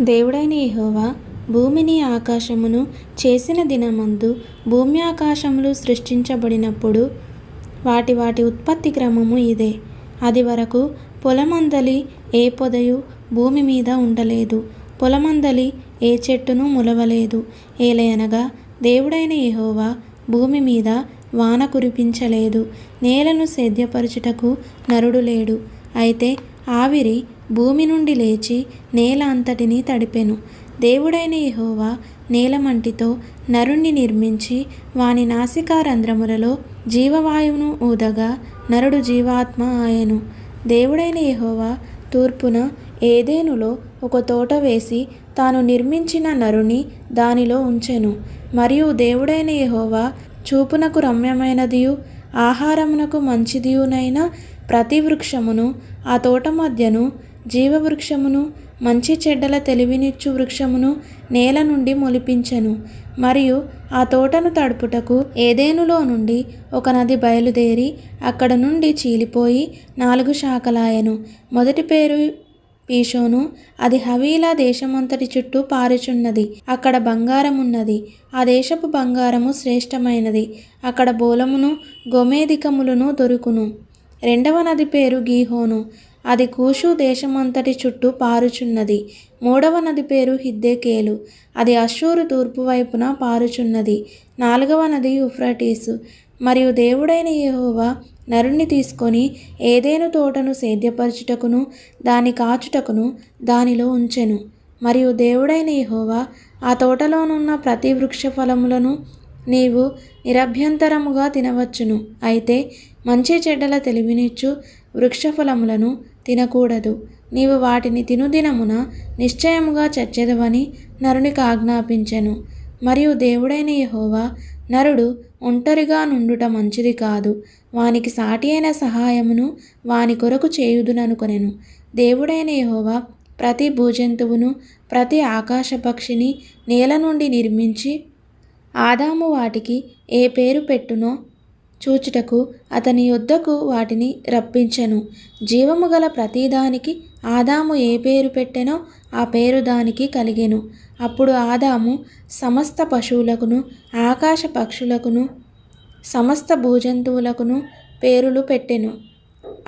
దేవుడైన యహోవా భూమిని ఆకాశమును చేసిన దినమందు భూమి ఆకాశములు సృష్టించబడినప్పుడు వాటి వాటి ఉత్పత్తి క్రమము ఇదే. అది వరకు పొలమందలి ఏ పొదయు భూమి మీద ఉండలేదు. పొలమందలి ఏ చెట్టును మొలవలేదు. ఏలయనగా దేవుడైన యహోవా భూమి మీద వాన కురిపించలేదు. నేలను సేద్యపరచుటకు నరుడు లేడు. అయితే ఆవిరి భూమి నుండి లేచి నేల అంతటిని తడిపెను. దేవుడైన యహోవా నేలమంటితో నరుణ్ణి నిర్మించి వాని నాసికా రంధ్రములలో జీవవాయువును ఊదగా నరుడు జీవాత్మ ఆయను. దేవుడైన యహోవా తూర్పున ఏదేనులో ఒక తోట వేసి తాను నిర్మించిన నరుని దానిలో ఉంచెను. మరియు దేవుడైన యహోవా చూపునకు రమ్యమైనదియు ఆహారమునకు మంచిదియునైన ప్రతి వృక్షమును ఆ తోట మధ్యను జీవవృక్షమును మంచి చెడ్డల తెలివినిచ్చు వృక్షమును నేల నుండి మొలిపించెను. మరియు ఆ తోటను తడుపుటకు ఏదేనులో నుండి ఒక నది బయలుదేరి అక్కడ నుండి చీలిపోయి నాలుగు శాఖలాయెను. మొదటి పేరు పీషోను అది హవీలా దేశమంతటి చుట్టూ పారుచున్నది. అక్కడ బంగారమున్నది. ఆ దేశపు బంగారము శ్రేష్టమైనది. అక్కడ బోలమును గోమేధికములను దొరుకును. రెండవ నది పేరు గీహోను. అది కూషు దేశమంతటి చుట్టూ పారుచున్నది. మూడవ నది పేరు హిద్దెకేలు. అది అశూరు తూర్పు వైపున పారుచున్నది. నాలుగవ నది ఉఫ్రటీసు మరియు దేవుడైన యహోవా నరుణ్ణి తీసుకొని ఏదేను తోటను సేద్యపరచుటకును దాని కాచుటకును దానిలో ఉంచెను. మరియు దేవుడైన యహోవా ఆ తోటలోనున్న ప్రతి వృక్ష ఫలములను నీవు నిరభ్యంతరముగా తినవచ్చును. అయితే మంచి చెడ్డల తెలివినిచ్చు వృక్షఫలములను తినకూడదు. నీవు వాటిని తినుదినమున నిశ్చయముగా చచ్చెదవని నరునికి ఆజ్ఞాపించెను. మరియు దేవుడైన యహోవా నరుడు ఒంటరిగా నుండుట మంచిది కాదు. వానికి సాటి అయిన సహాయమును వాని కొరకు చేయుదుననుకొనెను. దేవుడైన యహోవా ప్రతి భూజంతువును ప్రతి ఆకాశపక్షిని నేల నుండి నిర్మించి ఆదాము వాటికి ఏ పేరు పెట్టునో చూచుటకు అతని యొద్దకు వాటిని రప్పించెను. జీవము గల ప్రతిదానికి ఆదాము ఏ పేరు పెట్టెనో ఆ పేరు దానికి కలిగెను. అప్పుడు ఆదాము సమస్త పశువులకును ఆకాశ పక్షులకును సమస్త భూజంతువులకును పేరులు పెట్టెను.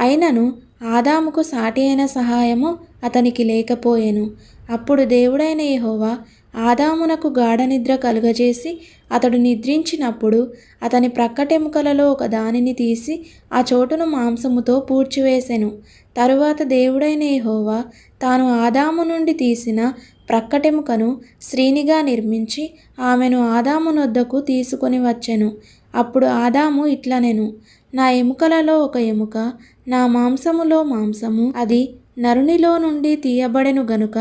అయినను ఆదాముకు సాటి అయిన సహాయము అతనికి లేకపోయెను. అప్పుడు దేవుడైన యహోవా ఆదామునకు గాఢ నిద్ర కలుగజేసి అతడు నిద్రించినప్పుడు అతని ప్రక్కటెముకలలో ఒక దానిని తీసి ఆ చోటును మాంసముతో పూడ్చివేసెను. తరువాత దేవుడైన యెహోవా తాను ఆదాము నుండి తీసిన ప్రక్కటెముకను శ్రీనిగా నిర్మించి ఆమెను ఆదామునొద్దకు తీసుకొని వచ్చెను. అప్పుడు ఆదాము ఇట్లనెను నా ఎముకలలో ఒక ఎముక నా మాంసములో మాంసము అది నరునిలో నుండి తీయబడెను గనుక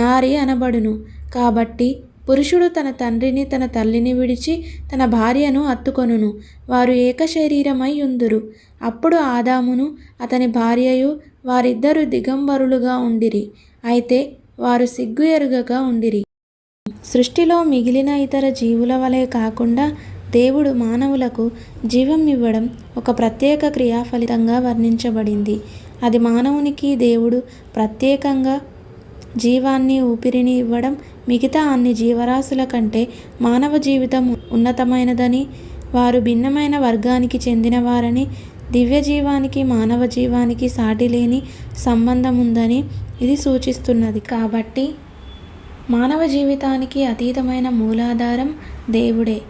నారి అనబడును. కాబట్టి పురుషుడు తన తండ్రిని తన తల్లిని విడిచి తన భార్యను అత్తుకొనును వారు ఏక శరీరమై ఉందురు. అప్పుడు ఆదామును అతని భార్యయు వారిద్దరు దిగంబరులుగా ఉండిరి. అయితే వారు సిగ్గు ఎరుగగా ఉండిరి. సృష్టిలో మిగిలిన ఇతర జీవుల వలె కాకుండా దేవుడు మానవులకు జీవం ఇవ్వడం ఒక ప్రత్యేక క్రియా ఫలితంగా వర్ణించబడింది. అది మానవునికి దేవుడు ప్రత్యేకంగా జీవాన్ని ఊపిరిని ఇవ్వడం మిగతా అన్ని జీవరాశుల కంటే మానవ జీవితం ఉన్నతమైనదని వారు భిన్నమైన వర్గానికి చెందినవారని దివ్య జీవానికి మానవ జీవానికి సాటి లేని సంబంధం ఉందని ఇది సూచిస్తున్నది. కాబట్టి మానవ జీవితానికి అతీతమైన మూలాధారం దేవుడే.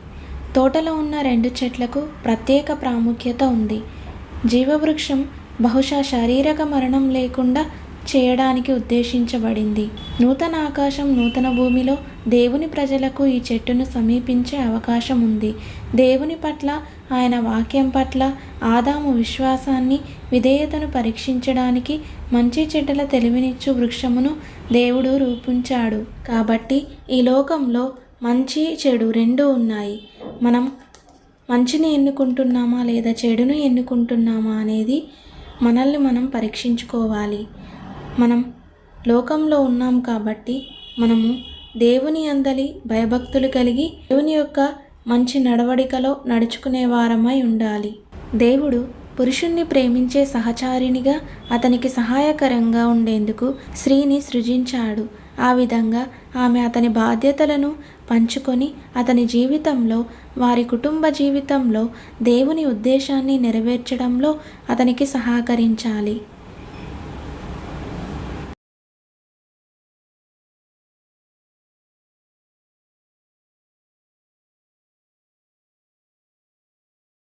తోటలో ఉన్న రెండు చెట్లకు ప్రత్యేక ప్రాముఖ్యత ఉంది. జీవవృక్షం బహుశా శారీరక మరణం లేకుండా చేయడానికి ఉద్దేశించబడింది. నూతన ఆకాశం నూతన భూమిలో దేవుని ప్రజలకు ఈ చెట్టును సమీపించే అవకాశం ఉంది. దేవుని పట్ల ఆయన వాక్యం పట్ల ఆదాము విశ్వాసాన్ని విధేయతను పరీక్షించడానికి మంచి చెడ్డల తెలివినిచ్చు వృక్షమును దేవుడు రూపించాడు. కాబట్టి ఈ లోకంలో మంచి చెడు రెండు ఉన్నాయి. మనం మంచిని ఎన్నుకుంటున్నామా లేదా చెడును ఎన్నుకుంటున్నామా అనేది మనల్ని మనం పరీక్షించుకోవాలి. మనం లోకంలో ఉన్నాం కాబట్టి మనము దేవుని అందలి భయభక్తులు కలిగి దేవుని యొక్క మంచి నడవడికలో నడుచుకునే వారమై ఉండాలి. దేవుడు పురుషుణ్ణి ప్రేమించే సహచారినిగా అతనికి సహాయకరంగా ఉండేందుకు స్త్రీని సృజించాడు. ఆ విధంగా ఆమె అతని బాధ్యతలను పంచుకొని అతని జీవితంలో వారి కుటుంబ జీవితంలో దేవుని ఉద్దేశాన్ని నెరవేర్చడంలో అతనికి సహకరించాలి.